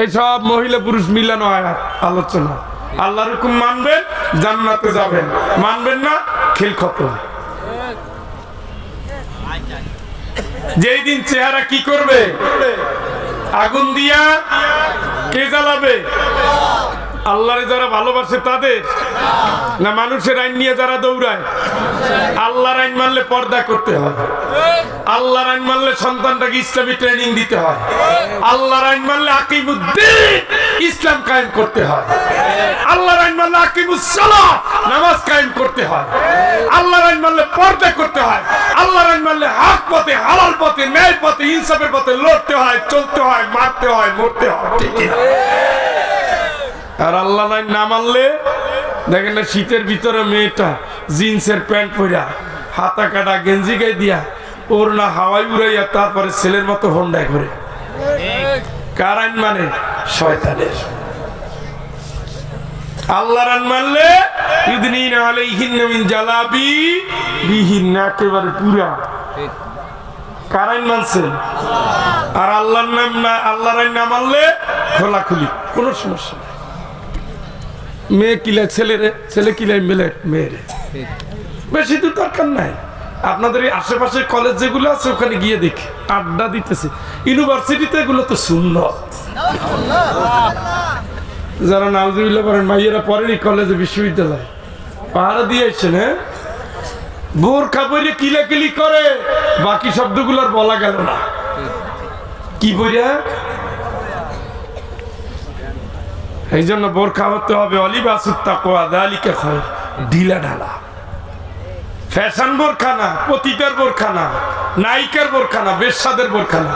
এই সব মহিলা পুরুষ মিলানো আলোচনা। আল্লাহর হুকুম মানবেন, জান্নাতে যাবেন। মানবেন না, খেল খতম। যেই দিন চেহারা কি করবে? আগুন দিয়া কে জ্বালাবে? আল্লাহরে যারা ভালোবাসে তাদের? না, মানুষের আইন নিয়ে যারা দৌড়ায়? আল্লাহর আইন মানলে পর্দা করতে হয়। আল্লাহর আইন মানলে সন্তানটাকে ইসলামী ট্রেনিং দিতে হয়। আল্লাহর আইন মানলে আকিমুদ্দিন ইসলাম কায়েম করতে হয়। আল্লাহর আইন মানলে আকিমুসসালাহ নামাজ কায়েম করতে হয়। আল্লাহর আইন মানলে পর্দা করতে হয়। আল্লাহর আইন মানলে হক পথে, হালাল পথে, ন্যায় পথে, ইনসাফের পথে লড়তে হয়, চলতে হয়, মারতে হয়, মরতে হয়। ঠিক? আর আল্লাহ নাই না মানলে, দেখেন না শীতের ভিতরে মেয়েটা জিন্সের প্যান্ট পরা হাতা কাটা গেঞ্জি গায়ে দিয়া, ওর না হাওয়াই উড়াইয়া তারপরে ছেলের মতো হন্ডায় করে কার মানে শয়তানের। আল্লাহর একেবারে পুরা। আর আল্লাহর নাম না না খোলাখুলি, কোনো সমস্যা মেয়ে কিলায় ছেলেরে, ছেলে কিলায় মেলে, মেয়েরে। বেশি তো দরকার নাই। আপনাদের এই আশেপাশে কলেজ যেগুলো আছে, ওখানে গিয়ে দেখি। আড্ডা দিতেছে। ইউনিভার্সিটিতে এগুলো তো শূন্য যারা নাউজুবিল্লাহ পড়েন মাইয়েরা পড়েনি কলেজে বিশ্ববিদ্যালয়। পাহাড়া দিয়ে এসছেন হ্যাঁ? বোরখা পরে কিলাকিলি করে, বাকি শব্দগুলো আর বলা গেল না। কি বইরা এই জন্য বোরখা হতে হবে অলিবাসুত্তা কোয়া দালিকে হয় ঢিলা ঢালা। ফ্যাশন বোরখা না, পতিতার বোরখা না নায়িকার বোরখা না বেশাদের বোরখা না।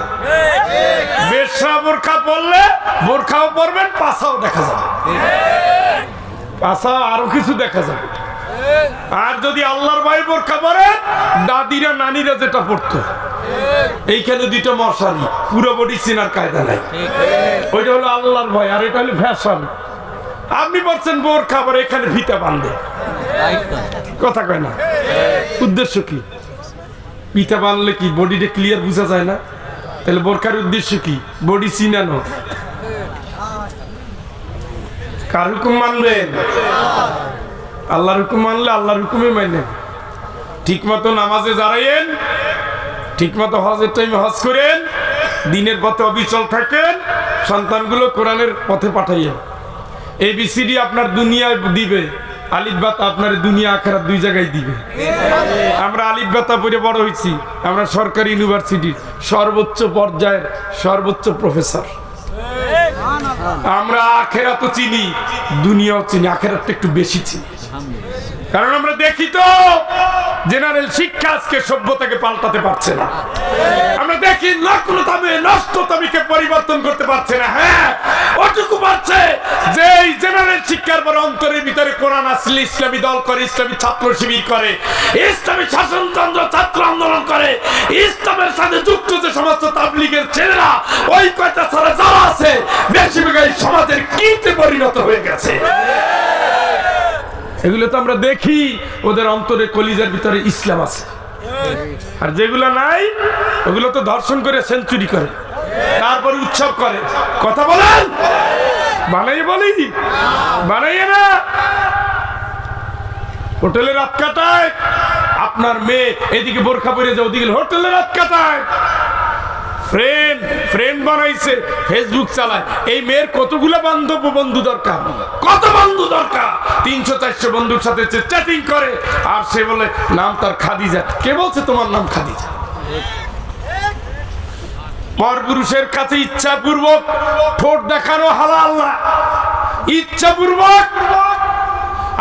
বেশা বোরখা পরলে বোরখাও পড়বেন পাশাও দেখা যাবে। পাশাও আরও কিছু দেখা যাবে। আর যদি আল্লাহর ভাই বোরখা পরেন দাদিরা নানিরা যেটা পড়তো। এইখানে দুইটা মশারি, পুরো বডি চিনার কায়দা নাই। ওইটা হলো আল্লাহর ভয় আর এটা হলো ফ্যাশন আপনি বলছেন বোর খাবার এখানে ফিতা বান্ধে কথা কয় না। উদ্দেশ্য কি? পিঠা বানলে কি বডিটা ক্লিয়ার বোঝা যায় না? তাহলে বোরখার উদ্দেশ্য কি? বডি চিনানো কার হুকুম মানবেন? আল্লাহর হুকুম মানলে আল্লাহর হুকুমে মানেন ঠিক মতো নামাজে দাঁড়াইয়েন ঠিক মতো হজের টাইমে হজ করেন, দিনের পথে অবিচল থাকেন, সন্তানগুলো কোরআনের পথে পাঠাইয়েন। এবিসিডি আপনার দুনিয়ায় দিবে, আলিফ বাতা আপনার দুনিয়া আখেরা দুই জায়গায় দিবে। আমরা আলিফ বাতা পড়ে বড় হয়েছি আমরা সরকারি ইউনিভার্সিটির সর্বোচ্চ পর্যায়ের সর্বোচ্চ প্রফেসর আমরা আখেরা তো চিনি, দুনিয়াও চিনি আখেরাটা একটু বেশি চিনি। কারণ আমরা দেখি তো জেনারেল শিক্ষা আজকে সভ্যতাকে পাল্টাতে পারছে না। আমরা দেখি নগ্নতামে, নষ্টতামিকে পরিবর্তন করতে পারছে না হ্যাঁ? ওটুকু পারছে। যে জেনারেল শিক্ষার পর অন্তরের ভিতরে কোরআন আসলে ইসলামী দল করে, ইসলামী ছাত্র শিবির করে, ইসলামী শাসনতন্ত্র ছাত্র আন্দোলন করে, ইসলামের সাথে যুক্ত যে সমস্ত তাবলিগের ছেলেরা, ওই কয়টা ছাড়া যারা আছে, বেশিরভাগ সমাজের কিতে পরিণত হয়ে গেছে। এগুলো তো আমরা দেখি, ওদের অন্তরে কলিজার ভিতরে ইসলাম আছে। আর যেগুলো নাই, ওগুলো তো দর্শন করে সেঞ্চুরি করে। তারপরে উৎসব করে। কথা বলেন? বানাই বলি? বানাইয়ে না? হোটেলে রাত কাটায়, আপনার মেয়ে এদিকে বোরখা পরে যায়, ওদিকে হোটেলে রাত কাটায়। ফ্রেন্ড ফ্রেন্ড বানাইছে ফেসবুক চালায়। এই মেয়ের কতগুলো বান্ধব বন্ধু দরকার? কত বন্ধু দরকার? তিনশো, চারশো বন্ধুর সাথে চ্যাটিং করে, আর সে বলে, নাম তার খাদিজা। কে বলছে তোমার নাম খাদিজা? পরপুরুষের কাছে ইচ্ছাপূর্বক, ঠোঁট দেখানো হালাল না। ইচ্ছাপূর্বক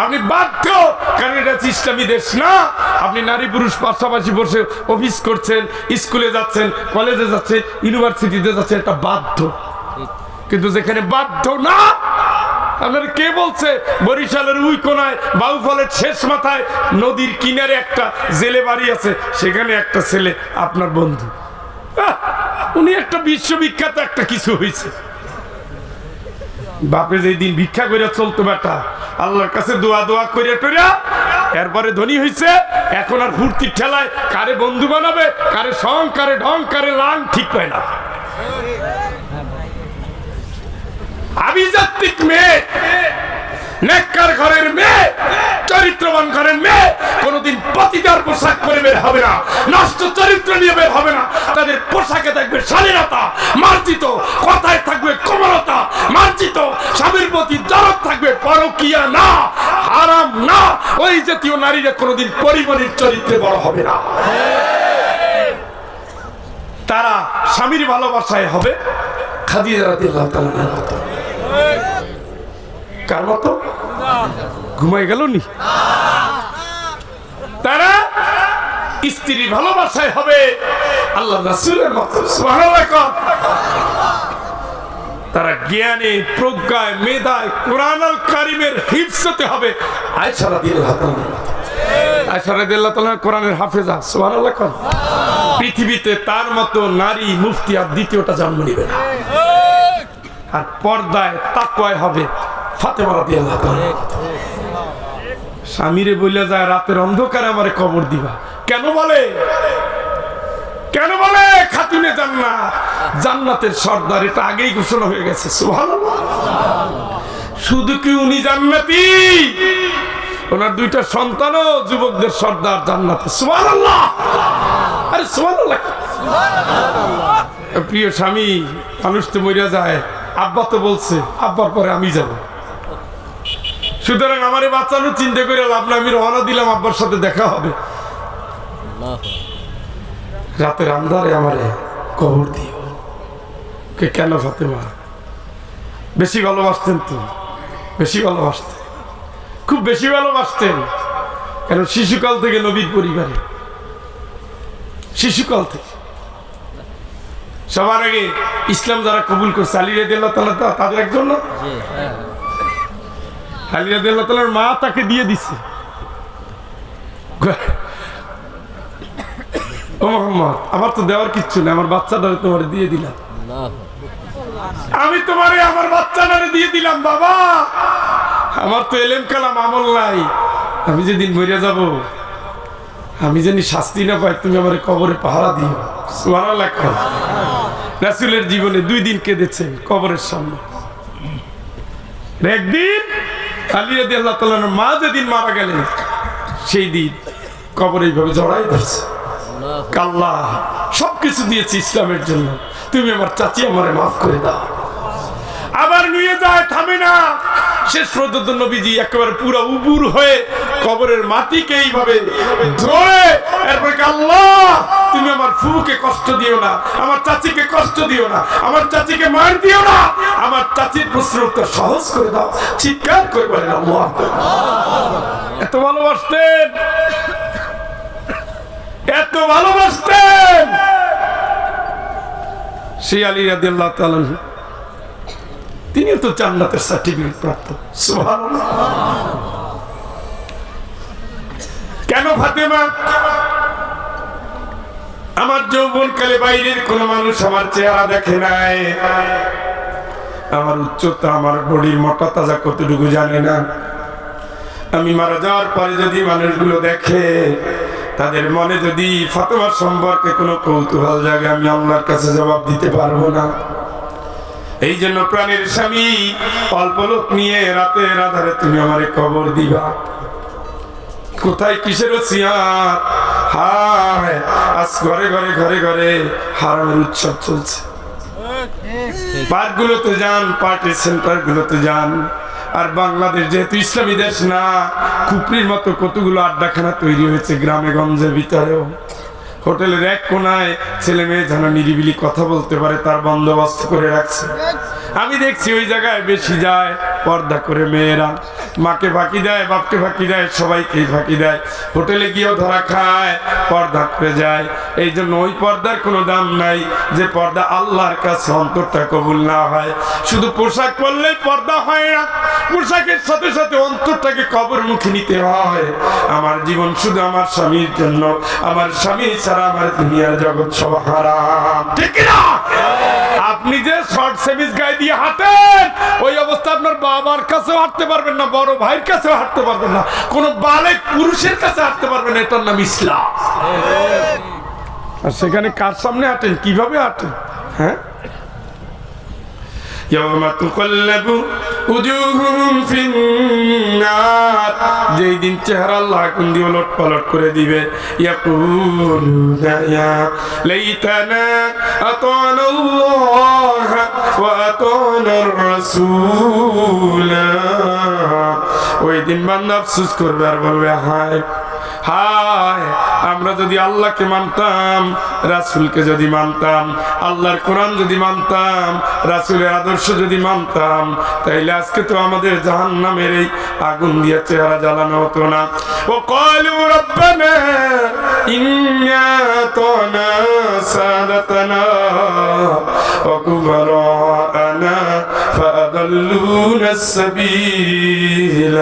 আপনি বাধ্য, কারণ এটা ইসলামী দেশ না। আপনি নারী পুরুষ পাশাপাশি বসে অফিস করছেন, স্কুলে যাচ্ছেন, কলেজে যাচ্ছেন, ইউনিভার্সিটিতে যাচ্ছেন, এটা বাধ্য। কিন্তু যেখানে বাধ্য না, আপনার কে বলছে? বরিশালের উই কোনায়, বাউফলের শেষ মাথায়, নদীর কিনারে একটা জেলে বাড়ি আছে, সেখানে একটা ছেলে, আপনার বন্ধু। উনি একটা বিশ্ববিখ্যাত একটা কিছু হয়েছে বাপে যেদিন ভিক্ষা করে চলতো বেটা আল্লাহর কাছে দোয়া দোয়া করে টোরা এরপরে ধনী হয়েছে এখন আর ফুর্তির ঠেলায় কারে বন্ধু বানাবে, কারে সং, কারে ঢং, কারে লাং ঠিক পায় না। আভিজাত্যিক মেয়ে নেককার ঘরের মেয়ে, চরিত্রবান ঘরের মেয়ে, কোনোদিন পতিতার পোশাক পরে বের হবে না নষ্ট চরিত্র নিয়ে বের হবে না। তাদের পোশাকে থাকবে স্বাধীনতা, মার্জিত, কথায় থাকবে কোমলতা, মার্জিত, স্বামীর প্রতি দরদ থাকবে পরকিয়া না, হারাম না। ওই জাতীয় নারীরা কোনোদিন পরিমণির চরিত্রে বড় হবে না। তারা স্বামীর ভালোবাসায় হবে। খাদিজা রাদিয়াল্লাহু তাআলার মতো কার মতো? ঘুমাই গেল নি? তারা স্ত্রী ভালোবাসায় হবে। আল্লাহ রাসূলের মতো তারা জ্ঞানে, প্রজ্ঞায়, মেধায় কোরআন আল কারিমের হিফসতে হবে। আয়সা রাদিয়াল্লাহু তাআলার মতো রাদিয়াল্লাহু তাআলা কোরআনের হাফেজা কর। পৃথিবীতে তার মতো নারী মুফতি আর দ্বিতীয়টা জন্ম নিবে আর পর্দায় তাকওয়ায় হবে। স্বামীরে বলে যায়, রাতের অন্ধকারে আমার কবর দিবা। কেন বলে? কেন বলে? খাতুনে জান্নাত। জান্নাতের সর্দার, এটা আগেই ঘোষণা হয়ে গেছে শুধু কি উনি জান্নাতি? ওনার দুইটা সন্তানও যুবকদের সর্দার জান্নাতে আরে প্রিয় স্বামী, মানুষ তো মরিয়া যায়, আব্বা তো বলছে, আব্বার পরে আমি যাব। সুতরাং আমার আমারে বাচ্চানো চিন্তা করে লাভ না আমি রওনা দিলাম আব্বার সাথে দেখা হবে। রাতের আন্ধারে আমারে কবর দিও। কে কেন ফাতেমা? বেশি ভালোবাসতেন তো, বেশি ভালোবাসতেন। খুব বেশি ভালোবাসতেন। কেন শিশুকাল থেকে নবীর পরিবারে। শিশুকাল থেকে। সবার আগে ইসলাম যারা কবুল করছে, আলী রাদি তাদের একজন না? আলী মা তাকে দিয়ে ও মোহাম্মদ আমার তো দেওয়ার কিচ্ছু নেই আমার বাচ্চাটারে তোমার দিয়ে দিলাম। আমি তোমারে আমার বাচ্চাটারে দিয়ে দিলাম বাবা। আমার তো এলেম কালাম আমল নাই। আমি যেদিন মরিয়া যাব আমি জানি শাস্তি না পাই তুমি আমার কবরে পাহারা দিও। কর। রাসূলের জীবনে দুই দিন কেঁদেছেন কবরের সামনে। একদিন আলী রাদি আল্লাহ মা যেদিন মারা গেলেন সেই দিন কবর এইভাবে জড়াই ধরছে। কাল্লা সবকিছু দিয়েছি ইসলামের জন্য। তুমি আমার চাচি আমারে মাফ করে দাও। আবার নিয়ে যায় থামে না। শেষ পর্যন্ত নবীজি একেবারে পুরো উবুর হয়ে কবরের মাটিকে এইভাবে ধরে এরপরে আল্লাহ তুমি আমার ফুকে কষ্ট দিও না, আমার চাচিকে কষ্ট দিও না, আমার চাচিকে মার দিও না। আমার চাচির প্রশ্ন উত্তর সহজ করে দাও, চিৎকার করে বলেন আল্লাহ। এত ভালোবাসতেন এত ভালোবাসতেন। সেই আলী রাদিয়াল্লাহু তাআলা তিনিও তো জান্নাতের সার্টিফিকেট প্রাপ্ত কেন ফাতেমা? আমার যৌবনকালে বাইরের কোন মানুষ আমার চেহারা দেখে নাই। আমার উচ্চতা, আমার বডির মোটা তাজা কতটুকু জানে না। আমি মারা যাওয়ার পরে যদি মানুষগুলো দেখে, তাদের মনে যদি ফাতেমার সম্পর্কে কোনো কৌতূহল জাগে, আমি আল্লাহর কাছে জবাব দিতে পারব না। এই জন্য প্রাণের স্বামী, অল্প লোক নিয়ে রাতে রাধারে তুমি আমারে কবর দিবা। কোথায় কিসের ওসিয়াত? হায়, আজ ঘরে ঘরে ঘরে ঘরে হারামের উৎসব চলছে। পার্কগুলোতে যান, পার্টি সেন্টারগুলোতে যান। আর বাংলাদেশ যেহেতু ইসলামী দেশ না, কুপরির মতো কতগুলো আড্ডাখানা তৈরি হয়েছে গ্রামে গঞ্জের ভিতরেও। হোটেলের এক কোনায় ছেলে মেয়ে যেন নিরিবিলি কথা বলতে পারে, তার বন্দোবস্ত করে রাখছে। আমি দেখছি ওই জায়গায় বেশি যায়, পর্দা করে মেয়েরা। মাকে ফাঁকি দেয়, বাপকে ফাঁকি দেয়, সবাইকেই ফাঁকি দেয়। হোটেলে গিয়েও ধরা খায়, পর্দা করে যায়। এই জন্য ওই পর্দার কোনো দাম নাই যে পর্দা আল্লাহর কাছে অন্তরটা কবুল না হয়। শুধু পোশাক পরলেই পর্দা হয় না, পোশাকের সাথে সাথে অন্তরটাকে কবর মুখে নিতে হয়। আমার জীবন শুধু আমার স্বামীর জন্য, আমার স্বামী ছাড়া আমার দুনিয়ার জগৎ সব হারাম। ঠিক না আপনি যে শর্ট সেমিস গায়ে দিয়ে হাঁটেন। ওই অবস্থা আপনার বাবার কাছেও হাঁটতে পারবেন না, বড় ভাইয়ের কাছেও হাঁটতে পারবেন না। কোন বালেক পুরুষের কাছে হাঁটতে পারবেন এটার নাম ইসলাম। আর সেখানে কার সামনে হাঁটেন? কীভাবে হাঁটেন? হ্যাঁ? يوم تقلب وجوههم في النار যেই দিন চেহারা আল্লাহ আগুন দিয়ে ওলট পালট করে দিবে يقولون يا ليتنا أطعنا الله وأطعنا الرسول ওই দিন বান্দা আফসোস করবে আর বলবে হায় হায় আমরা যদি আল্লাহকে মানতাম রাসুলকে যদি মানতাম আল্লাহর কোরআন যদি মানতাম রাসুলের আদর্শ যদি মানতাম তাইলে আজকে তো আমাদের জাহান নামের এই আগুন দিয়ে চেহারা জ্বালানো হতো না ও কলু রব্বানা ইন্না তোনা সাদাতানা وكبراءنا فأضلونا السبيل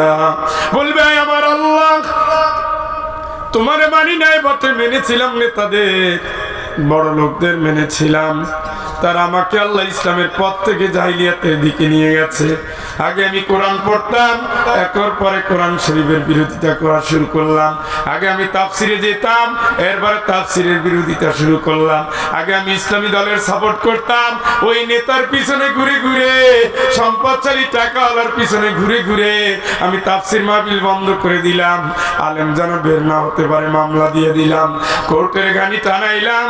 বলবে আমার আল্লাহ তোমারে মানি নাই বটে মেনেছিলাম নেতাদের। বড় লোকদের মেনেছিলাম। তারা আমাকে আল্লাহ ইসলামের পথ থেকে জাহিলিয়াতের দিকে নিয়ে গেছে। আগে আমি কোরআন পড়তাম একর পরে কোরআন শরীফের বিরোধিতা করা শুরু করলাম। আগে আমি তাফসিরে যেতাম, এরপরে তাফসিরের বিরোধিতা শুরু করলাম। আগে আমি ইসলামী দলের সাপোর্ট করতাম, ওই নেতার পিছনে ঘুরে ঘুরে, সম্পদশালী টাকাওয়ালার পিছনে ঘুরে ঘুরে আমি তাফসির মাহফিল বন্ধ করে দিলাম। আলেম যেন বের না হতে পারে, মামলা দিয়ে দিলাম। কোর্টের গাড়ি টানাইলাম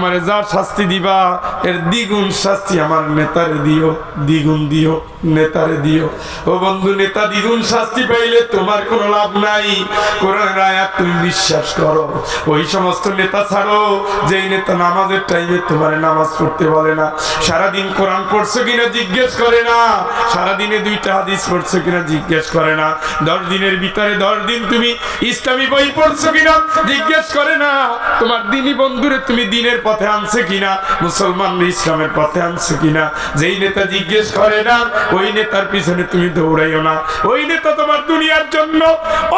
আমার যার শাস্তি দিবা, এর দ্বিগুণ শাস্তি আমার নেতারে দিও, দ্বিগুণ দিও, নেতারে দিও। ও বন্ধু, নেতা, দ্বিগুণ শাস্তি পাইলে তোমার কোনো লাভ নাই। কোরআনের আয়াত তুমি বিশ্বাস করো। ওই সমস্ত নেতা ছাড়ো, যেই নেতা নামাজের টাইমে তোমার নামাজ পড়তে বলে না। সারাদিন কোরআন পড়ছো কিনা জিজ্ঞেস করে না। সারাদিনে দুইটা হাদিস পড়ছো কিনা জিজ্ঞেস করে না। দশ দিনের ভিতরে দশ দিন তুমি ইসলামী বই পড়ছো কিনা জিজ্ঞেস করে না। তোমার দিনী বন্ধুরে তুমি দিনের পথে আনছে কিনা? মুসলমান ইসলামের পথে আনছে কিনা? যেই নেতা জিজ্ঞেস করে না, ওই নেতার পিছনে তুমি দৌড়াইও না। ওই নেতা তোমার দুনিয়ার জন্য,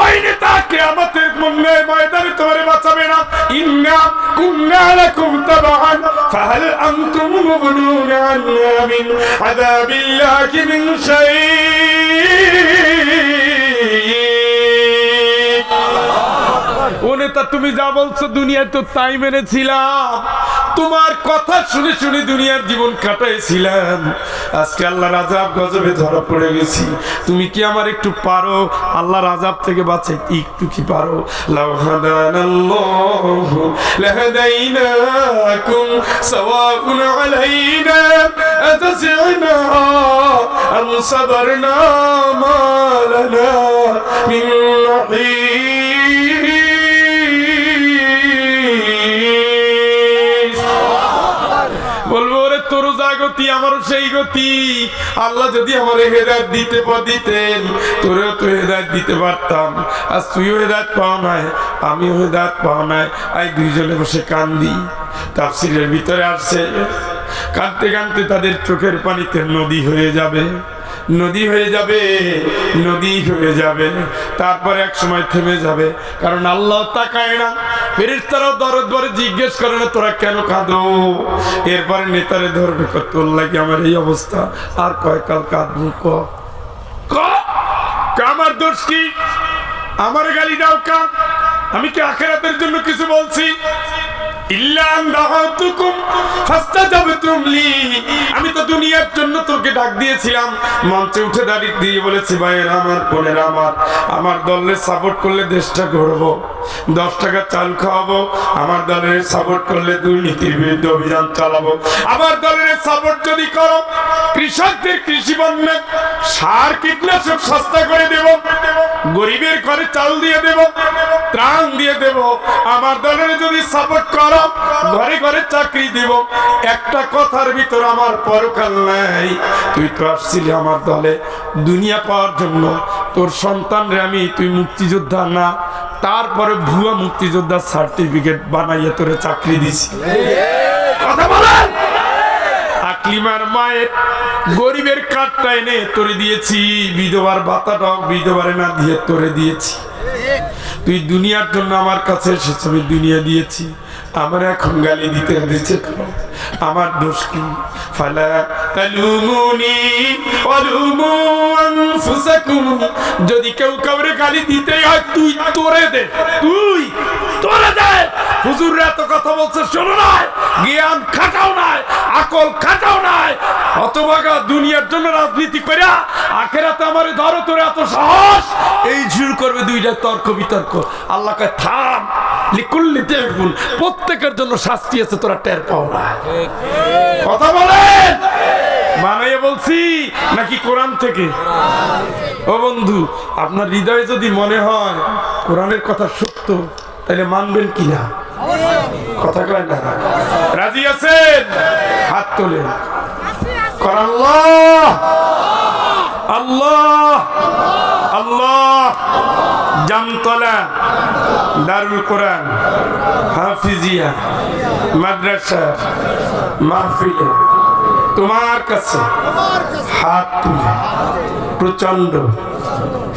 ওই নেতাকে আমাদের মনে ময়দানে তোমার বাঁচাবে না। ইন্না কুন্না লাকুম তাবান ফাহাল আনতুম মুগনুনা আন্না মিন আযাবিল্লাহি মিন শাইء ও নেতা, তুমি যা বলছো দুনিয়ায় তো তাই মেনেছিলাম। তোমার কথা শুনে শুনে দুনিয়ার জীবন কাটাইছিলাম। আজকে আল্লাহর আজাব গজবে ধরা পড়ে গেছি। তুমি কি আমার একটু পারো? আল্লাহর আজাব থেকে বাঁচাইতে একটু কি পারো? গতি আমার সেই গতি। আল্লাহ যদি আমার হেদায়ত দিতে দিতেন, তোরেও তো হেদায়ত দিতে পারতাম। আজ তুইও হেদায়ত পাও নাই, আমিও হেদায়ত পাও নাই। আই দুইজনে বসে কান্দি। তাফসিলের ভিতরে আসছে, কাঁদতে কাঁদতে তাদের চোখের পানিতে নদী হয়ে যাবে। নদী হয়ে যাবে, নদী হয়ে যাবে, তারপরে এক সময় থেমে যাবে। কারণ আল্লাহ তাকায় না, ফেরেশতারাও দরদ বরে জিজ্ঞেস করে না, তোরা কেন কাঁদো? এরপরে নেতারে ধরবে তোর লাগে আমার এই অবস্থা, আর কয়কাল কাঁদবো ক? আমার দোষ কি? আমার গালি দাও, কা? আমি কি আখেরাতের জন্য কিছু বলছি? আমি তো দুনিয়ার জন্য তোকে ডাক দিয়েছিলাম। মঞ্চে উঠে দাঁড়িয়ে দিয়ে বলেছি, ভাইয়ের আমার, বোনের আমার আমার দলের সাপোর্ট করলে দেশটা গড়বো, দশ টাকা চাল খাওয়াবো, আমার দলের সাপোর্ট করলে দুর্নীতির বিরুদ্ধে অভিযান চালাবো, আমার দলের সাপোর্ট যদি করো, কৃষকদের কৃষি বন্যা সার, কীটনাশক সস্তা করে দেব, গরিবের ঘরে চাল দিয়ে দেব, ত্রাণ দিয়ে দেব, আমার দলের যদি সাপোর্ট করো ঘরে ঘরে চাকরি দিব। একটা কথার ভিতর আমার পরকাল নাই। তুই তো আসছিলি আমার দলে দুনিয়া পাওয়ার জন্য। তোর সন্তানরে আমি, তুই মুক্তিযোদ্ধা না। তারপরে ভুয়া মুক্তিযোদ্ধার সার্টিফিকেট বানাইয়ে তোরে চাকরি দিছি। কথা বলেন? গরিবের দিয়েছি। বিধবার ভাতাটাও বিধবারে না দিয়ে তোরে দিয়েছি। তুই দুনিয়ার জন্য আমার কাছে এসেছ, আমি দুনিয়া দিয়েছি। আমার এখন গালি দিতে দিচ্ছে আমার দোষ কি? যদি কেউ কাউরে গালি দিতে হয়, তুই তোরে দে, তুই তোরে দে। হুজুর এত কথা বলছে, শোনো নাই। জ্ঞান খাটাও নাই, আকল খাটাও নাই। রাজনীতি করে আখেরাতে আমার ধরো তোর এত সাহস। এই শুরু করবে দুইটা তর্ক বিতর্ক। আল্লাহ কয় থাম লিকুল্লি প্রত্যেকের জন্য শাস্তি আছে তোরা টের পাও না। কথা বলেন? বানাইয়া বলছি নাকি কোরআন থেকে? ও বন্ধু আপনার হৃদয়ে যদি মনে হয় কোরআনের কথা সত্য তাহলে মানবেন কিনা? কথা কয় না। রাজি আছেন? হাত তোলেন। কর আল্লাহ আল্লাহ। জামতলা দারুল কোরআন, হাফিজিয়া, মাদ্রাসা, মাহফিলে, তোমার কাছে হাত তুলে প্রচণ্ড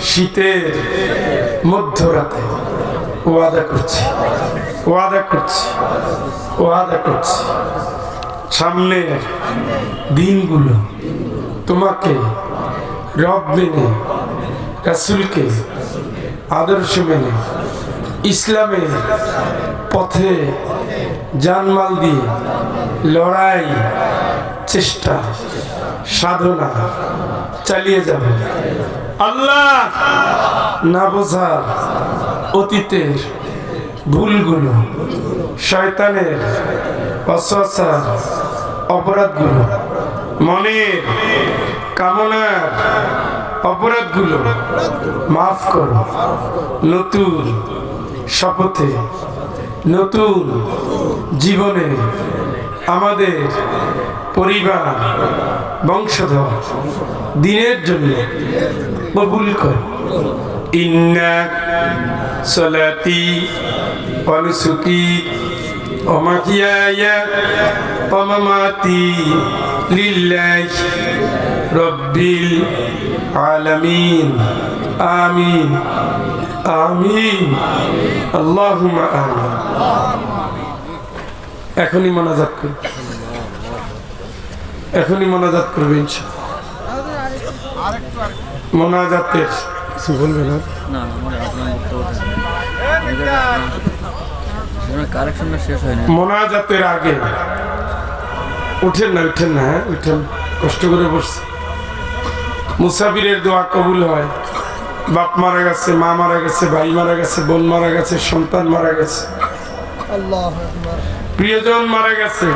শীতের মধ্যরাতে ওয়াদা করছি ওয়াদা করছি ওয়াদা করছি। সামনের দিনগুলো তোমাকে রব মেনে, রাসুলকে, আদর্শ মেনে ইসলামের পথে জানমাল দিয়ে লড়াই, চেষ্টা, সাধনা চালিয়ে যাবে। আল্লাহ না বোঝার অতীতের ভুলগুলো, শয়তানের অসসার অপরাধগুলো, মনের কামনার অপরাধগুলো মাফ করো। নতুন শপথে, নতুন জীবনে আমাদের পরিবার, বংশধর, দিনের জন্য কবুল কর। ইন্না সলাতি অমামাতি রব্বিল আলামিন। আমিন। আমিন। আল্লাহুম্মা আমিন। এখনই মোনাজাত করবে এখনই মোনাজাত করবে ইনশাআল্লাহ। মোনাজাতের কিছু বলবে না মনে না মোনাজাতের আগে। উঠেন না উঠেন না হ্যাঁ উঠেন। কষ্ট করে বসছে মুসাফিরের দোয়া কবুল হয়। বাপ মারা গেছে মা মারা গেছে ভাই মারা গেছে বোন মারা গেছে সন্তান মারা গেছে। প্রিয়জন মারা গেছে।